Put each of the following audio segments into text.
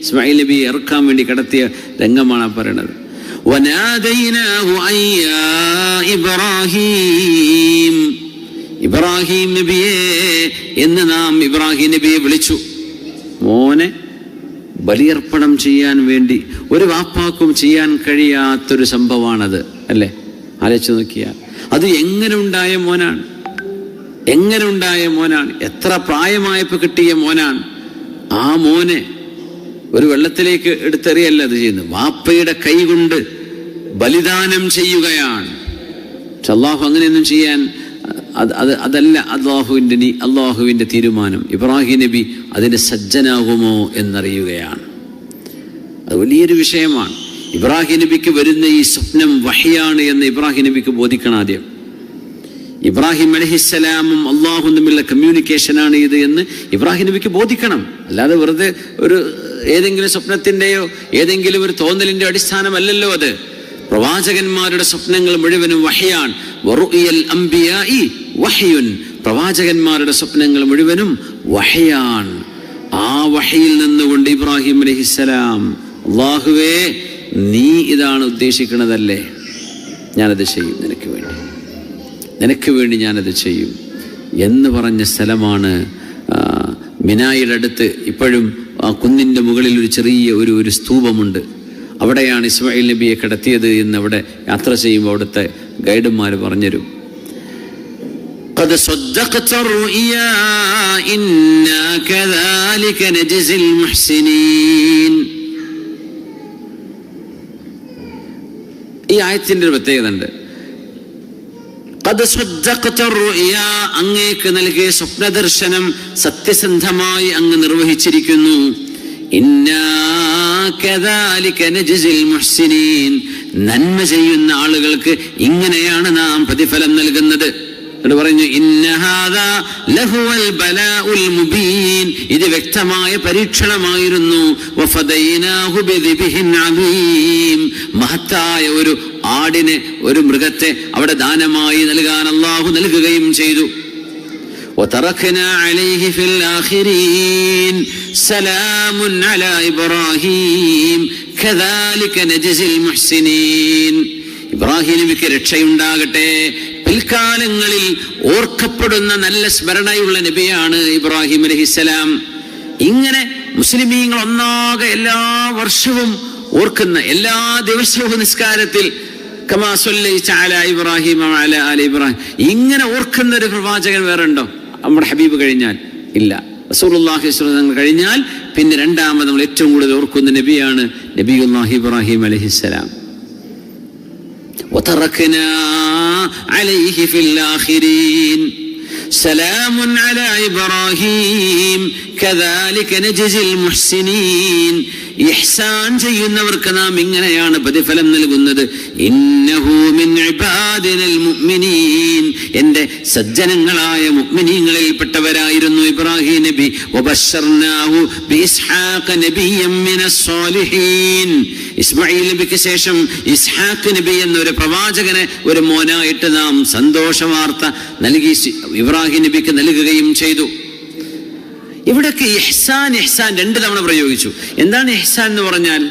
ഇസ്മായിൽ നബി ഇറക്കാൻ വേണ്ടി കടത്തിയ രംഗമാണ് പറയണത്. ഇബ്രാഹീം. ഇബ്രാഹിം നബിയെ എന്ന് നാം ഇബ്രാഹിം നബിയെ വിളിച്ചു. മോനെ ബലിയർപ്പണം ചെയ്യാൻ വേണ്ടി ഒരു വാപ്പാക്കും ചെയ്യാൻ കഴിയാത്തൊരു സംഭവമാണത് അല്ലേ? ആലോചിച്ച് നോക്കിയാൽ. അത് എങ്ങനെ ഉണ്ടായ മോനാണ്? എങ്ങനെ ഉണ്ടായ മോനാണ്? എത്ര പ്രായമായപ്പോൾ കിട്ടിയ മോനാണ്? ആ മോനെ ഒരു വെള്ളത്തിലേക്ക് എടുത്തെറിയല്ല അത് ചെയ്യുന്നത്. വാപ്പയുടെ കൈ കൊണ്ട് ബലിദാനം ചെയ്യുകയാണ്. അള്ളാഹു അങ്ങനെയൊന്നും ചെയ്യാൻ അത് അതല്ല അള്ളാഹുവിന്റെ നീ അള്ളാഹുവിന്റെ തീരുമാനം. ഇബ്രാഹിം നബി അതിന് സജ്ജനാകുമോ എന്നറിയുകയാണ്. അത് വലിയൊരു വിഷയമാണ്. ഇബ്രാഹിം നബിക്ക് വരുന്ന ഈ സ്വപ്നം വഹിയാണ് എന്ന് ഇബ്രാഹിം നബിക്ക് ബോധിക്കണം ആദ്യം. ഇബ്രാഹിം അലഹിസ്സലാമും അള്ളാഹും തമ്മിലുള്ള കമ്മ്യൂണിക്കേഷനാണ് ഇത് എന്ന് ഇബ്രാഹിം നബിക്ക് ബോധിക്കണം. അല്ലാതെ വെറുതെ ഒരു ഏതെങ്കിലും സ്വപ്നത്തിന്റെയോ ഏതെങ്കിലും ഒരു തോന്നലിന്റെ അടിസ്ഥാനമല്ലല്ലോ അത്. പ്രവാചകന്മാരുടെ സ്വപ്നങ്ങൾ മുഴുവനും വഹയാണ്. പ്രവാചകന്മാരുടെ സ്വപ്നങ്ങൾ മുഴുവനും വഹയാണ്. ആ വഹയിൽ നിന്നുകൊണ്ട് ഇബ്രാഹിം അലഹിസ്സലാം അള്ളാഹുവേ നീ ഇതാണ് ഉദ്ദേശിക്കുന്നതല്ലേ? ഞാനത് ചെയ്യും നിനക്ക് വേണ്ടി. നിനക്ക് വേണ്ടി ഞാനത് ചെയ്യും. എന്ന് പറഞ്ഞ സ്ഥലമാണ് മിനായിയുടെ അടുത്ത് ഇപ്പോഴും ആ കുന്നിന്റെ മുകളിൽ ഒരു ചെറിയ ഒരു ഒരു സ്തൂപമുണ്ട്. അവിടെയാണ് ഇസ്മായിൽ നബിയെ കിടത്തിയത് എന്ന് അവിടെ യാത്ര ചെയ്യുമ്പോൾ അവിടുത്തെ ഗൈഡന്മാർ പറഞ്ഞുതരും ഈ ആയത്തിന്റെ ഒരു പ്രത്യേകത ഉണ്ട്. അങ്ങേക്ക് നൽകിയ സ്വപ്നദർശനം സത്യസന്ധമായി അങ്ങ് നിർവഹിച്ചിരിക്കുന്നു. നന്മ ചെയ്യുന്ന ആളുകൾക്ക് ഇങ്ങനെയാണ് നാം പ്രതിഫലം നൽകുന്നത്. എന്നിട്ട് പറഞ്ഞു ഇന്ന ഹാദാ ലഹുവൽ ബലാഉൽ മുബീൻ ഇത് വ്യക്തമായ പരീക്ഷണമായിരുന്നു വഫദൈനാഹു ബിദിബ്ഹിൻ അദീം മഹത്തായ ഒരു ആടിനെ ഒരു മൃഗത്തെ അവിടെ ദാനമായി നൽകാൻ അള്ളാഹു നൽകുകയും ചെയ്തു وتركنا عليه في الآخرين سلام على إبراهيم كذلك نجزي المحسنين ഇബ്രാഹിം നബിക്ക് രക്ഷയുണ്ടാകട്ടെ പിൽക്കാലങ്ങളിൽ ഓർക്കപ്പെടുന്ന നല്ല സ്മരണയുള്ള നബിയാണ് ഇബ്രാഹിം അലഹിസ്സലാം ഇങ്ങനെ മുസ്ലിമീങ്ങൾ ഒന്നാകെ എല്ലാ വർഷവും ഓർക്കുന്ന എല്ലാ ദിവസവും നിസ്കാരത്തിൽ ഇബ്രാഹിം ഇബ്രാഹിം. ഇങ്ങനെ ഓർക്കുന്ന ഒരു പ്രവാചകൻ വേറെ ഉണ്ടോ നമ്മുടെ ഹബീബ് കഴിഞ്ഞാൽ ഇല്ല. റസൂലുള്ളാഹി കഴിഞ്ഞാൽ പിന്നെ രണ്ടാമത് നമ്മൾ ഏറ്റവും കൂടുതൽ ഓർക്കുന്ന നബിയാണ് നബിയുല്ലാഹി ഇബ്രാഹിം അലൈഹിസ്സലാം وتركنا عليه في الآخرين سلام على إبراهيم كذلك نجزي المحسنين ഇഹ്സാൻ ചെയ്യുന്നവർക്ക് നാം ഇങ്ങനെയാണ് പ്രതിഫലം നൽകുന്നത് ഇന്നഹു മിൻ ഇബാദിനൽ മുഅ്മിനീൻ എന്റെ സജ്ജനങ്ങളായ മുഗ്മിനീങ്ങളിൽപ്പെട്ടവരായിരുന്നു ഇബ്രാഹിം നബി. ഇസ്മായിൽ നബിക്ക് ശേഷം ഇസ്ഹാഖ് നബി എന്നൊരു പ്രവാചകനെ ഒരു മോനായിട്ട് നാം സന്തോഷ വാർത്ത നൽകി ഇബ്രാഹിം നബിക്ക് നൽകുകയും ചെയ്തു. ഇവിടൊക്കെ ഇഹ്സാൻ ഇഹ്സാൻ രണ്ട് തവണ പ്രയോഗിച്ചു. എന്താണ് ഇഹ്സാൻ എന്ന് പറഞ്ഞാൽ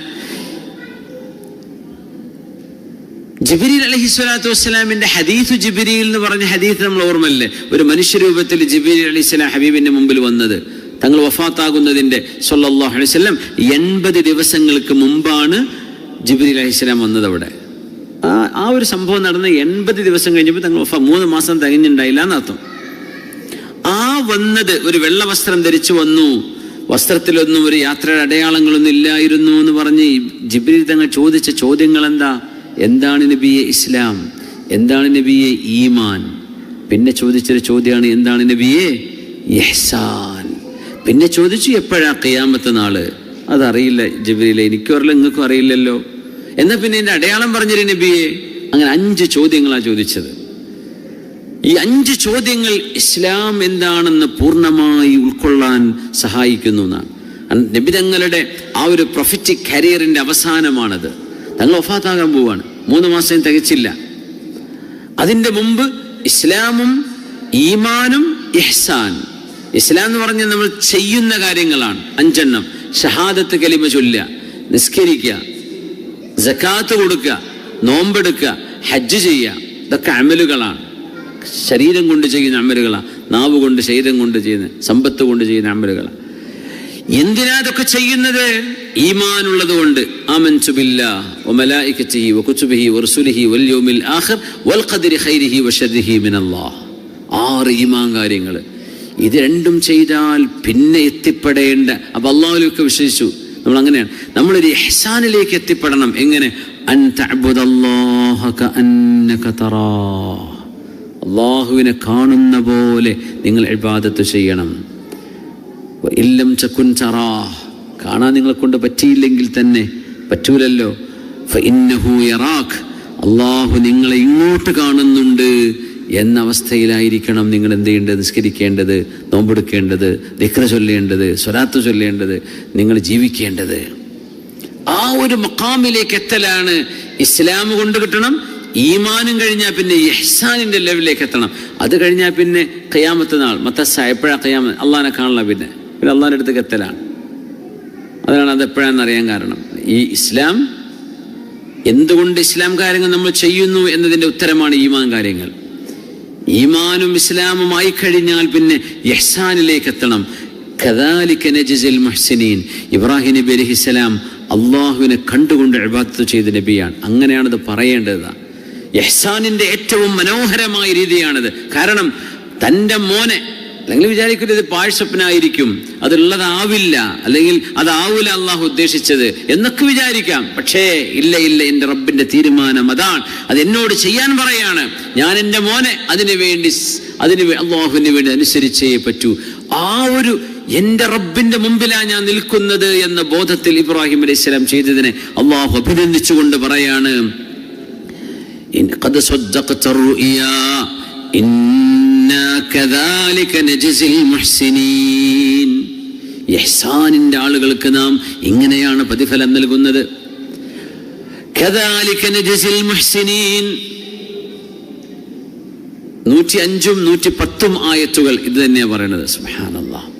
ജിബിരിൽ അലഹി സ്വലാത്തു വസ്സലാമിന്റെ ഹദീഫ് ജിബിരിയിൽ എന്ന് പറഞ്ഞ ഹദീഫ് നമ്മൾ ഓർമ്മല്ലേ ഒരു മനുഷ്യരൂപത്തിൽ രൂപത്തിൽ അലി സ്വലാം ഹബീബിന്റെ മുമ്പിൽ വന്നത്. തങ്ങൾ വഫാത്താകുന്നതിന്റെ സൊല്ലാഹു അലൈഹി വസല്ലം എൺപത് ദിവസങ്ങൾക്ക് മുമ്പാണ് ജബിരി അലഹി സ്വലാം വന്നത് അവിടെ. ആ ഒരു സംഭവം നടന്ന് എൺപത് ദിവസം കഴിഞ്ഞപ്പോൾ തങ്ങൾ വഫാ മൂന്ന് മാസം തികഞ്ഞിണ്ടായില്ല എന്നർത്ഥം. ആ വന്നത് ഒരു വെള്ള വസ്ത്രം ധരിച്ചു വന്നു. വസ്ത്രത്തിലൊന്നും ഒരു യാത്രയുടെ അടയാളങ്ങളൊന്നും ഇല്ലായിരുന്നു എന്ന് പറഞ്ഞ് ജിബിരി ജിബ്രീൽ തങ്ങൾ ചോദിച്ച ചോദ്യങ്ങൾ എന്താ എന്താണ് നബിയെ ഇസ്ലാം? എന്താണ് നബിയെ ഈമാൻ? പിന്നെ ചോദിച്ചൊരു ചോദ്യമാണ് എന്താണ് നബിയെ യഹ്സാൻ പിന്നെ ചോദിച്ചു എപ്പോഴാ കയ്യാമത്തെ നാൾ? അതറിയില്ല ജബിലില്ല എനിക്കും അറിയില്ല നിങ്ങൾക്കും അറിയില്ലല്ലോ. എന്നാൽ പിന്നെ എന്റെ അടയാളം പറഞ്ഞൊരു നബിയെ? അങ്ങനെ അഞ്ച് ചോദ്യങ്ങളാണ് ചോദിച്ചത്. ഈ അഞ്ച് ചോദ്യങ്ങൾ ഇസ്ലാം എന്താണെന്ന് പൂർണമായി ഉൾക്കൊള്ളാൻ സഹായിക്കുന്നു എന്നാണ്. അൻ- നബി തങ്ങളുടെ ആ ഒരു പ്രൊഫറ്റിക് കരിയറിന്റെ അവസാനമാണത്. തങ്ങൾ ഒഫാത്താകാൻ പോവുകയാണ് മൂന്ന് മാസം തികച്ചില്ല. അതിന്റെ മുമ്പ് ഇസ്ലാമും ഈമാനും ഇഹ്സാൻ ഇസ്ലാം എന്ന് പറഞ്ഞാൽ നമ്മൾ ചെയ്യുന്ന കാര്യങ്ങളാണ്. അഞ്ചെണ്ണം. ഷഹാദത്ത് കലിമ ചൊല്ലുക നിസ്കരിക്കുക ജക്കാത്ത് കൊടുക്കുക നോമ്പെടുക്കുക ഹജ്ജ് ചെയ്യുക. ഇതൊക്കെ അമലുകളാണ്. ശരീരം കൊണ്ട് ചെയ്യുന്ന അമലുകളാണ് നാവ് കൊണ്ട് ശരീരം കൊണ്ട് ചെയ്യുന്ന സമ്പത്ത് കൊണ്ട് ചെയ്യുന്ന അമലുകളാണ് എന്തിനാ ഇതൊക്കെ ചെയ്യുന്നത്? ഈമാനുള്ളത് കൊണ്ട്. വൽ ആറ് ഈമാൻ കാര്യങ്ങൾ ഇത് രണ്ടും ചെയ്താൽ പിന്നെ എത്തിപ്പെടേണ്ട. അപ്പൊ അള്ളാഹുലൊക്കെ വിശ്വസിച്ചു. നമ്മൾ അങ്ങനെയാണ്. നമ്മളൊരു ഇഹ്സാനിലേക്ക് എത്തിപ്പെടണം. എങ്ങനെ? അള്ളാഹുവിനെ കാണുന്ന പോലെ നിങ്ങൾ ഇബാദത്ത് ചെയ്യണം. ഇല്ലം ചക്കുൻ ചറാ കാണാൻ നിങ്ങളെ കൊണ്ട് പറ്റിയില്ലെങ്കിൽ തന്നെ പറ്റൂലല്ലോ. അള്ളാഹു നിങ്ങളെ ഇങ്ങോട്ട് കാണുന്നുണ്ട് എന്ന അവസ്ഥയിലായിരിക്കണം നിങ്ങൾ എന്ത് ചെയ്യേണ്ടത്? നിസ്കരിക്കേണ്ടത് നോമ്പെടുക്കേണ്ടത് ദിക്ര ചൊല്ലേണ്ടത് സ്വരാത്ത് ചൊല്ലേണ്ടത് നിങ്ങൾ ജീവിക്കേണ്ടത്. ആ ഒരു മക്കാമിലേക്ക് എത്തലാണ് ഇസ്ലാം കൊണ്ട് കിട്ടണം ഈമാനും കഴിഞ്ഞാൽ പിന്നെ ഇഹ്സാനിന്റെ ലെവലിലേക്ക് എത്തണം. അത് കഴിഞ്ഞാൽ പിന്നെ കയ്യാമത്തെ നാൾ മത്തസ്സ എപ്പോഴാണ് കയ്യാമ അള്ളഹാനെ കാണണം പിന്നെ. പിന്നെ അള്ളാഹിന്റെ അടുത്തേക്ക് എത്തലാണ് അതാണ് അത് എപ്പോഴാണെന്ന് അറിയാൻ കാരണം. ഈ ഇസ്ലാം എന്തുകൊണ്ട് ഇസ്ലാം കാര്യങ്ങൾ നമ്മൾ ചെയ്യുന്നു എന്നതിന്റെ ഉത്തരമാണ് ഈമാൻ കാര്യങ്ങൾ. ഈമാനും ഇസ്ലാമും ആയി കഴിഞ്ഞാൽ പിന്നെ യഹ്സാനിലേക്ക് എത്തണം. കദാലിക്ക നജ്സിൽ മുഹ്സിനീൻ. ഇബ്രാഹിം നബി അലൈഹിസ്സലാം അള്ളാഹുവിനെ കണ്ടുകൊണ്ട് ഇബാദത്ത് ചെയ്ത നബിയാണ്. അങ്ങനെയാണത് പറയേണ്ടത്. യഹ്സാനിന്റെ ഏറ്റവും മനോഹരമായ രീതിയാണിത്. കാരണം തന്റെ മോനെ അല്ലെങ്കിൽ വിചാരിക്കുന്നത് ഇത് പാഴ്സ്വപ്നായിരിക്കും അതുള്ളതാവില്ല അല്ലെങ്കിൽ അതാവില്ല അള്ളാഹു ഉദ്ദേശിച്ചത് എന്നൊക്കെ വിചാരിക്കാം. പക്ഷേ ഇല്ല ഇല്ല എന്റെ റബ്ബിന്റെ തീരുമാനം അതാണ്. അത് എന്നോട് ചെയ്യാൻ പറയാണ്. ഞാൻ എന്റെ മോനെ അതിനു വേണ്ടി അതിന് അള്ളാഹുവിന് വേണ്ടി അനുസരിച്ചേ പറ്റൂ. ആ ഒരു എന്റെ റബ്ബിന്റെ മുമ്പിലാണ് ഞാൻ നിൽക്കുന്നത് എന്ന ബോധത്തിൽ ഇബ്രാഹിം അലൈഹി സ്വലാം ചെയ്തതിനെ അള്ളാഹു അഭിനന്ദിച്ചുകൊണ്ട് പറയാണ്. إن ഇഹ്സാനിന്റെ ആളുകൾക്ക് നാം ഇങ്ങനെയാണ് പ്രതിഫലം നൽകുന്നത്. നൂറ്റി അഞ്ചും നൂറ്റി പത്തും ആയത്തുകൾ ഇത് തന്നെയാണ് പറയുന്നത്. സുഹാനല്ലാ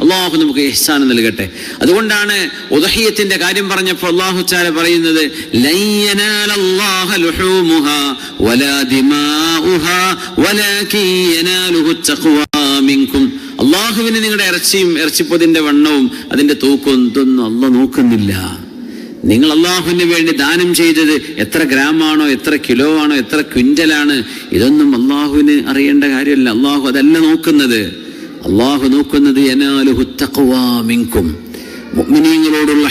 അള്ളാഹു നമുക്ക് ഇഹ്സാനം നൽകട്ടെ. അതുകൊണ്ടാണ് ഉദഹിയത്തിന്റെ കാര്യം പറഞ്ഞപ്പോൾ അള്ളാഹു ചാല പറയുന്നത് "ലൻ യനാല വലാ ദിമാഉഹാ വലാകിൻ യനാലുഹു തഖ്വാ മിൻകും. അള്ളാഹുവിന് നിങ്ങളുടെ ഇറച്ചിയും ഇറച്ചിപ്പതിന്റെ വണ്ണവും അതിന്റെ തൂക്കവും ഇതൊന്നും അല്ല നോക്കുന്നില്ല. നിങ്ങൾ അള്ളാഹുവിന് വേണ്ടി ദാനം ചെയ്തത് എത്ര ഗ്രാമാണോ എത്ര കിലോ ആണോ എത്ര ക്വിന്റലാണ്? ഇതൊന്നും അള്ളാഹുവിന് അറിയേണ്ട കാര്യമല്ല. അള്ളാഹു അതല്ല നോക്കുന്നത്. അള്ളാഹു നോക്കുന്നത് യനാലുഹു തഖ്വാ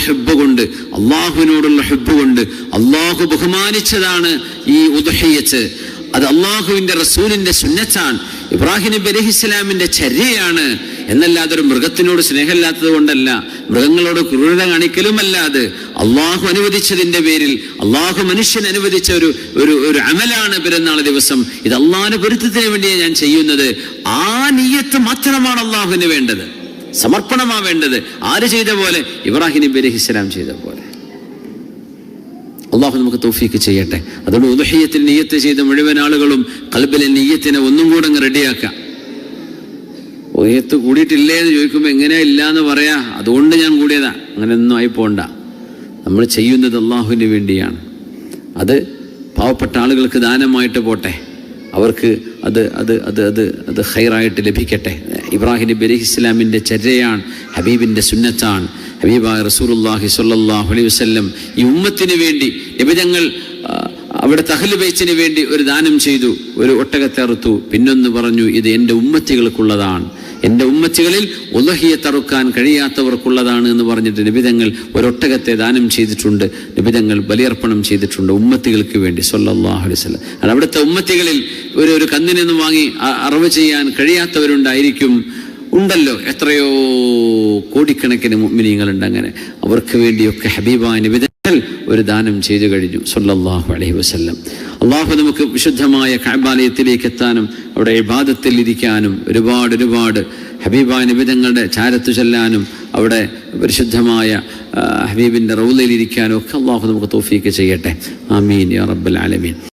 ഹെബ് കൊണ്ട് അള്ളാഹുവിനോടുള്ള ഹെബ് കൊണ്ട് അള്ളാഹു ബഹുമാനിച്ചതാണ് ഈ ഉദഹയച്ച് അത് അള്ളാഹുവിന്റെ റസൂലിന്റെ സുന്നത്താണ്. ഇബ്രാഹിം നബി അലഹിസ്ലാമിന്റെ ചര്യയാണ്. എന്നല്ലാതെ ഒരു മൃഗത്തിനോട് സ്നേഹമില്ലാത്തത് കൊണ്ടല്ല മൃഗങ്ങളോട് ക്രൂരത കാണിക്കലുമല്ല അത് അള്ളാഹു അനുവദിച്ചതിന്റെ പേരിൽ അള്ളാഹു മനുഷ്യൻ അനുവദിച്ച ഒരു ഒരു ഒരു അമലാണ് പെരുന്നാൾ ദിവസം. ഇത് അള്ളാഹിന് പൊരുത്തത്തിന് വേണ്ടിയാണ് ഞാൻ ചെയ്യുന്നത്. ആ നീയത്ത് മാത്രമാണ് അള്ളാഹുവിന് വേണ്ടത്. സമർപ്പണമാ വേണ്ടത്. ആര് ചെയ്ത പോലെ? ഇബ്രാഹിം നബി അലഹിസ്ലാം ചെയ്ത പോലെ. അള്ളാഹു നമുക്ക് തൗഫീക്ക് ചെയ്യട്ടെ. അതുകൊണ്ട് ഉദഹീയത്തിൽ നീയത്ത് ചെയ്ത മുഴുവൻ ആളുകളും കൽബിലെ നീയത്തിനെ ഒന്നും കൂടെ അങ്ങ് റെഡിയാക്കാം. ഉദയത്ത് കൂടിയിട്ടില്ലേ എന്ന് ചോദിക്കുമ്പോൾ എങ്ങനെയാ ഇല്ല എന്ന് പറയാ? അതുകൊണ്ട് ഞാൻ കൂടിയതാ. അങ്ങനെ ഒന്നും ആയി പോണ്ട. നമ്മൾ ചെയ്യുന്നത് അള്ളാഹുവിന് വേണ്ടിയാണ്. അത് പാവപ്പെട്ട ആളുകൾക്ക് ദാനമായിട്ട് പോട്ടെ. അവർക്ക് അത് അത് അത് അത് അത് ഹൈറായിട്ട് ലഭിക്കട്ടെ. ഇബ്രാഹിം നബി അലഹി ഇസ്ലാമിന്റെ ചര്യയാണ് ഹബീബിന്റെ സുന്നത്താണ്. ഹബീബായ റസൂലുള്ളാഹി സ്വല്ലല്ലാഹു അലൈഹി വസല്ലം ഈ ഉമ്മത്തിന് വേണ്ടി നിബിതങ്ങൾ അവിടെ തഹൽ ബൈച്ചിന് വേണ്ടി ഒരു ദാനം ചെയ്തു ഒരു ഒട്ടകത്തെറുത്തു. പിന്നൊന്ന് പറഞ്ഞു ഇത് എന്റെ ഉമ്മത്തികൾക്കുള്ളതാണ്. എന്റെ ഉമ്മത്തികളിൽ ഉലഹിയെ തറുക്കാൻ കഴിയാത്തവർക്കുള്ളതാണ് എന്ന് പറഞ്ഞിട്ട് നിബിതങ്ങൾ ഒരൊട്ടകത്തെ ദാനം ചെയ്തിട്ടുണ്ട്. നിബിതങ്ങൾ ബലിയർപ്പണം ചെയ്തിട്ടുണ്ട് ഉമ്മത്തികൾക്ക് വേണ്ടി സൊല്ലാഹു വസല്ലം. അത് അവിടുത്തെ ഉമ്മത്തികളിൽ ഒരു ഒരു കന്നിനൊന്നും വാങ്ങി അറിവ് ചെയ്യാൻ കഴിയാത്തവരുണ്ടായിരിക്കും. ഉണ്ടല്ലോ. എത്രയോ കോടിക്കണക്കിന് മുഅ്മിനീങ്ങളുണ്ട് അങ്ങനെ. അവർക്ക് വേണ്ടിയൊക്കെ ഹബീബായ നിബിതങ്ങൾ ഒരു ദാനം ചെയ്തു കഴിഞ്ഞു. സല്ലല്ലാഹു അലൈഹി വസല്ലം. അള്ളാഹു നമുക്ക് വിശുദ്ധമായ കാബാലയത്തിലേക്ക് എത്താനും അവിടെ ഇബാദത്തിൽ ഇരിക്കാനും ഒരുപാട് ഒരുപാട് ഹബീബായ നിബിതങ്ങളുടെ ചാരത്തു ചെല്ലാനും അവിടെ പരിശുദ്ധമായ ഹബീബിന്റെ റൗലയിൽ ഇരിക്കാനും ഒക്കെ അള്ളാഹു നമുക്ക് തോഫീക്ക് ചെയ്യട്ടെ. ആമീൻ യാ റബ്ബൽ ആലമീൻ.